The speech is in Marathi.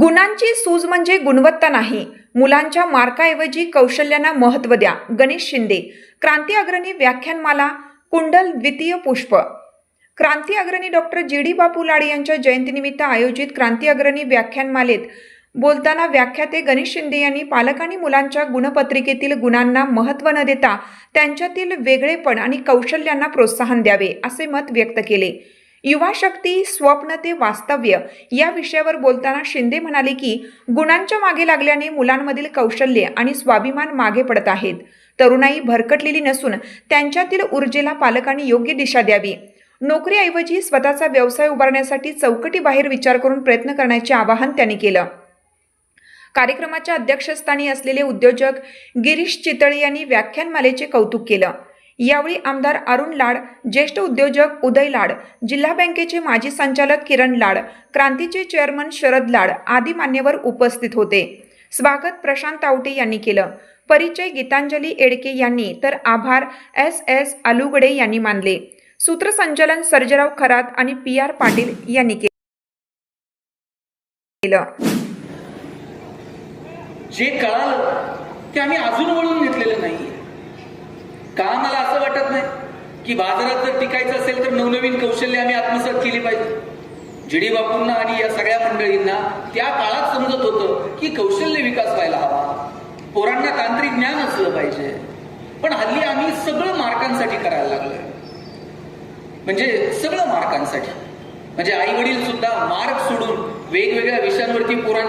गुणांची सूज म्हणजे गुणवत्ता नाही. मुलांच्या मार्काऐवजी कौशल्यांना महत्त्व द्या. गणेश शिंदे. क्रांती अग्रणी व्याख्यानमाला कुंडल द्वितीय पुष्प. क्रांती अग्रणी डॉक्टर जी. डी. बापू लाडे यांच्या जयंतीनिमित्त आयोजित क्रांती अग्रणी व्याख्यानमालेत बोलताना व्याख्याते गणेश शिंदे यांनी पालक आणि मुलांच्या गुणपत्रिकेतील गुणांना महत्त्व न देता त्यांच्यातील वेगळेपण आणि कौशल्यांना प्रोत्साहन द्यावे असे मत व्यक्त केले. युवा शक्ती स्वप्न ते वास्तव्य या विषयावर बोलताना शिंदे म्हणाले की गुणांच्या मागे लागल्याने मुलांमधील कौशल्य आणि स्वाभिमान मागे पडत आहेत. तरुणाई भरकटलेली नसून त्यांच्यातील ऊर्जेला पालकांनी योग्य दिशा द्यावी. नोकरीऐवजी स्वतःचा व्यवसाय उभारण्यासाठी चौकटीबाहेर विचार करून प्रयत्न करण्याचे आवाहन त्यांनी केलं. कार्यक्रमाच्या अध्यक्षस्थानी असलेले उद्योजक गिरीश चितळे यांनी व्याख्यानमालेचे कौतुक केलं. यावेळी आमदार अरुण लाड ज्येष्ठ उद्योजक उदय लाड जिल्हा बँकेचे माजी संचालक किरण लाड क्रांतीचे चेअरमन शरद लाड आदी मान्यवर उपस्थित होते. स्वागत प्रशांत तावटे यांनी केलं. परिचय गीतांजली एडके यांनी तर आभार एस एस अलुगडे यांनी मानले. सूत्रसंचालन सर्जराव खरात आणि पी आर पाटील यांनी केलं. जे काल ते आम्ही अजून वळून घेतलेलं नाही का मला असं वाटत नाही? की बाजारात जर टिकायचं असेल तर नवनवीन कौशल्य आम्ही आत्मसात केली पाहिजे. जिडी बापूंना आणि या सगळ्या मंडळींना त्या काळात समजत होतं की कौशल्य विकास व्हायला हवा. पोरांना तांत्रिक ज्ञान असलं पाहिजे. पण हल्ली आम्ही सगळं मार्कांसाठी करायला लागलोय. म्हणजे सगळं मार्कांसाठी. म्हणजे आई वडील सुद्धा मार्क सोडून वेगवेगळ्या विषयांवरती पोरांची